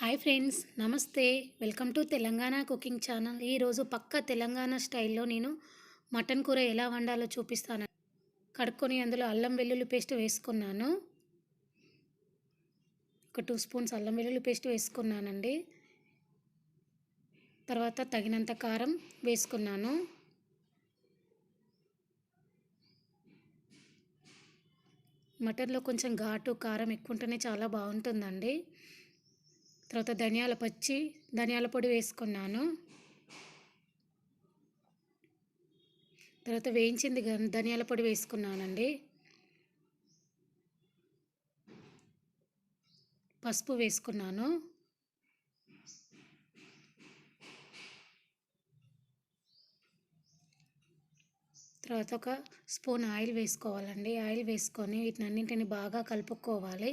Hi friends నమస్తే. Welcome to Telangana cooking channel. ఈరోజు పక్క తెలంగాణ స్టైల్లో నేను మటన్ కూర ఎలా వండాలో చూపిస్తాను. కడుక్కొని అందులో అల్లం వెల్లుల్లి పేస్ట్ వేసుకున్నాను. ఒక టూ స్పూన్స్ అల్లం వెల్లుల్లి పేస్ట్ వేసుకున్నానండి. తర్వాత తగినంత కారం వేసుకున్నాను. మటన్లో కొంచెం ఘాటు కారం ఎక్కువ ఉంటేనే చాలా బాగుంటుందండి. తర్వాత ధనియాల పచ్చి ధనియాల పొడి వేసుకున్నాను. తర్వాత వేయించింది ధనియాల పొడి వేసుకున్నానండి. పసుపు వేసుకున్నాను. తర్వాత ఒక స్పూన్ ఆయిల్ వేసుకోవాలండి. ఆయిల్ వేసుకొని వీటినన్నింటిని బాగా కలుపుకోవాలి.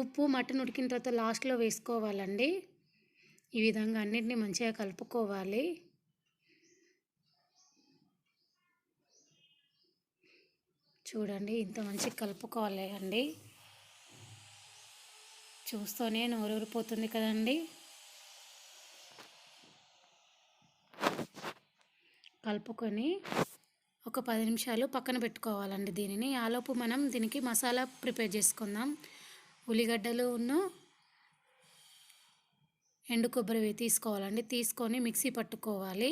ఉప్పు మటన్ ఉడికిన తర్వాత లాస్ట్లో వేసుకోవాలండి. ఈ విధంగా అన్నింటినీ మంచిగా కలుపుకోవాలి. చూడండి ఇంత మంచిగా కలుపుకోవాలి అండి. చూస్తూనే నోరూరిపోతుంది కదండి. కలుపుకొని ఒక పది నిమిషాలు పక్కన పెట్టుకోవాలండి దీనిని. ఆలోపు మనం దీనికి మసాలా ప్రిపేర్ చేసుకుందాం. ఉల్లిగడ్డలు ఉన్న ఎండు కొబ్బరి తీసుకోవాలండి. తీసుకొని మిక్సీ పట్టుకోవాలి.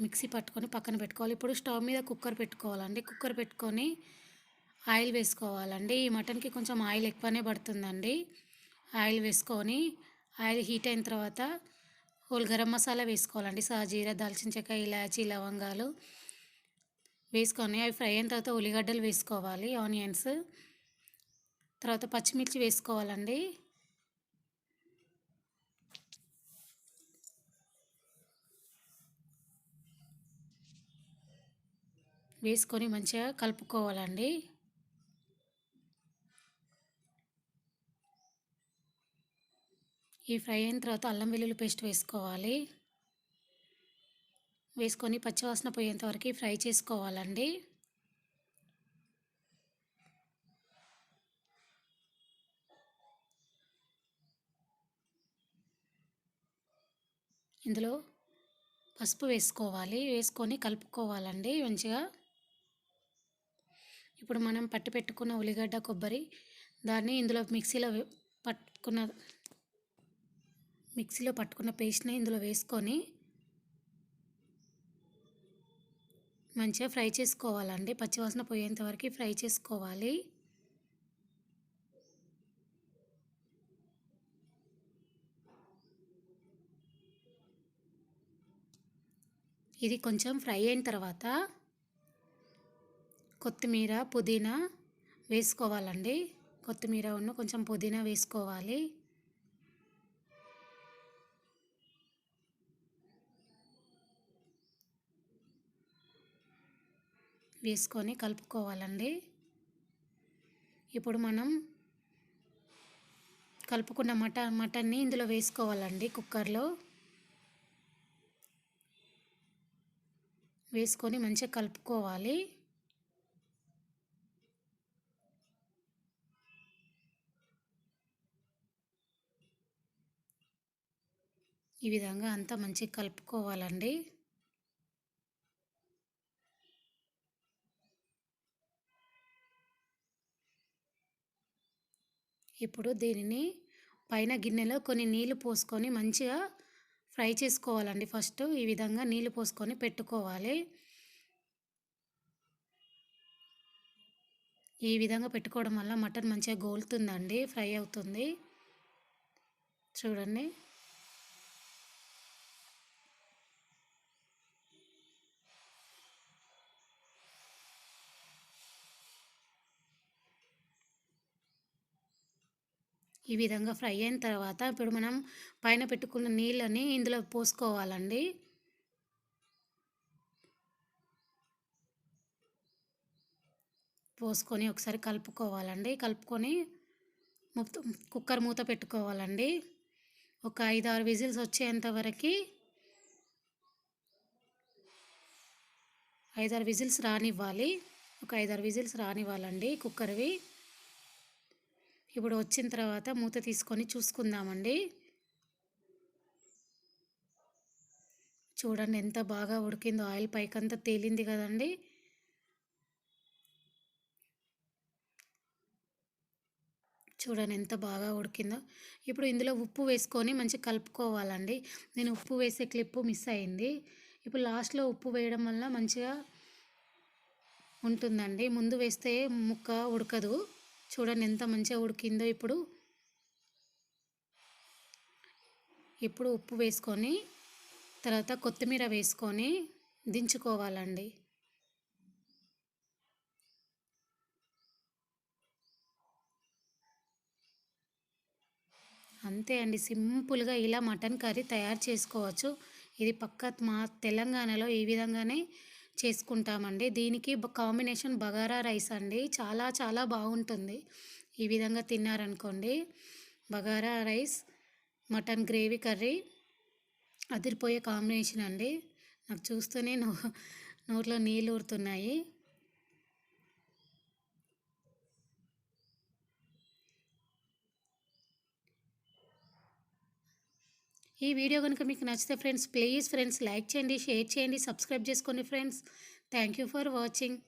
మిక్సీ పట్టుకొని పక్కన పెట్టుకోవాలి. ఇప్పుడు స్టవ్ మీద కుక్కర్ పెట్టుకోవాలండి. కుక్కర్ పెట్టుకొని ఆయిల్ వేసుకోవాలండి. ఈ మటన్కి కొంచెం ఆయిల్ ఎక్కువనే పడుతుందండి. ఆయిల్ వేసుకొని ఆయిల్ హీట్ అయిన తర్వాత హోల్ గరం మసాలా వేసుకోవాలండి. సాజీర దాల్చిన చెక్క ఇలాచి లవంగాలు వేసుకొని అవి ఫ్రై అయిన తర్వాత ఉల్లిగడ్డలు వేసుకోవాలి ఆనియన్స్. తర్వాత పచ్చిమిర్చి వేసుకోవాలండి. వేసుకొని మంచిగా కలుపుకోవాలండి. ఈ ఫ్రై అయిన తర్వాత అల్లం వెల్లుల్లి పేస్ట్ వేసుకోవాలి. వేసుకొని పచ్చివాసన పోయేంత వరకు ఫ్రై చేసుకోవాలండి. ఇందులో పసుపు వేసుకోవాలి. వేసుకొని కలుపుకోవాలండి మంచిగా. ఇప్పుడు మనం పట్టి పెట్టుకున్న ఉల్లిగడ్డ కొబ్బరి దాన్ని ఇందులో మిక్సీలో పట్టుకున్న మిక్సీలో పట్టుకున్న పేస్ట్ని ఇందులో వేసుకొని మంచిగా ఫ్రై చేసుకోవాలండి. పచ్చివాసన పోయేంత వరకు ఫ్రై చేసుకోవాలి. ఇది కొంచెం ఫ్రై అయిన తర్వాత కొత్తిమీర పుదీనా వేసుకోవాలండి. కొత్తిమీర ఉన్న కొంచెం పుదీనా వేసుకోవాలి. వేసుకొని కలుపుకోవాలండి. ఇప్పుడు మనం కలుపుకున్న మటన్ మటన్ని ఇందులో వేసుకోవాలండి కుక్కర్లో. వేసుకొని మంచిగా కలుపుకోవాలి. ఈ విధంగా అంతా మంచిగా కలుపుకోవాలండి. ఇప్పుడు దీనిని పైన గిన్నెలో కొన్ని నీళ్ళు పోసుకొని మంచిగా ఫ్రై చేసుకోవాలండి ఫస్ట్. ఈ విధంగా నీళ్ళు పోసుకొని పెట్టుకోవాలి. ఈ విధంగా పెట్టుకోవడం వల్ల మటన్ మంచిగా గోలుతుందండి ఫ్రై అవుతుంది. చూడండి. ఈ విధంగా ఫ్రై అయిన తర్వాత ఇప్పుడు మనం పైన పెట్టుకున్న నీళ్ళని ఇందులో పోసుకోవాలండి. పోసుకొని ఒకసారి కలుపుకోవాలండి. కలుపుకొని మొత్తం కుక్కర్ మూత పెట్టుకోవాలండి. ఒక ఐదు ఆరు విజిల్స్ వచ్చేంత వరకు ఐదారు విజిల్స్ రానివ్వాలి. ఒక ఐదారు విజిల్స్ రానివ్వాలండి కుక్కర్వి. ఇప్పుడు వచ్చిన తర్వాత మూత తీసుకొని చూసుకుందామండి. చూడండి ఎంత బాగా ఉడికిందో ఆయిల్ పైకంతా తేలింది కదండి. చూడండి ఎంత బాగా ఉడికిందో. ఇప్పుడు ఇందులో ఉప్పు వేసుకొని మంచి కలుపుకోవాలండి. నేను ఉప్పు వేసే క్లిప్పు మిస్ అయింది. ఇప్పుడు లాస్ట్లో ఉప్పు వేయడం వల్ల మంచిగా ఉంటుందండి. ముందు వేస్తే ముక్క ఉడకదు. చూడండి ఎంత మంచిగా ఉడికిందో ఇప్పుడు. ఇప్పుడు ఉప్పు వేసుకొని తర్వాత కొత్తిమీర వేసుకొని దించుకోవాలండి. అంతే అండి సింపుల్గా ఇలా మటన్ కర్రీ తయారు చేసుకోవచ్చు. ఇది పక్క మా తెలంగాణలో ఈ విధంగానే చేసుకుంటామండి. దీనికి కాంబినేషన్ బగారా రైస్ అండి. చాలా చాలా బాగుంటుంది. ఈ విధంగా తిన్నారనుకోండి. Bagara rice mutton gravy curry అదిరిపోయే కాంబినేషన్ అండి. నాకు చూస్తూనే నో నోట్లో నీళ్ళు ఊరుతున్నాయి. ఈ వీడియో కనుక మీకు నచ్చితే ఫ్రెండ్స్ ప్లీజ్ ఫ్రెండ్స్ లైక్ చేయండి షేర్ చేయండి సబ్స్క్రైబ్ చేసుకోండి friends. Thank you for watching.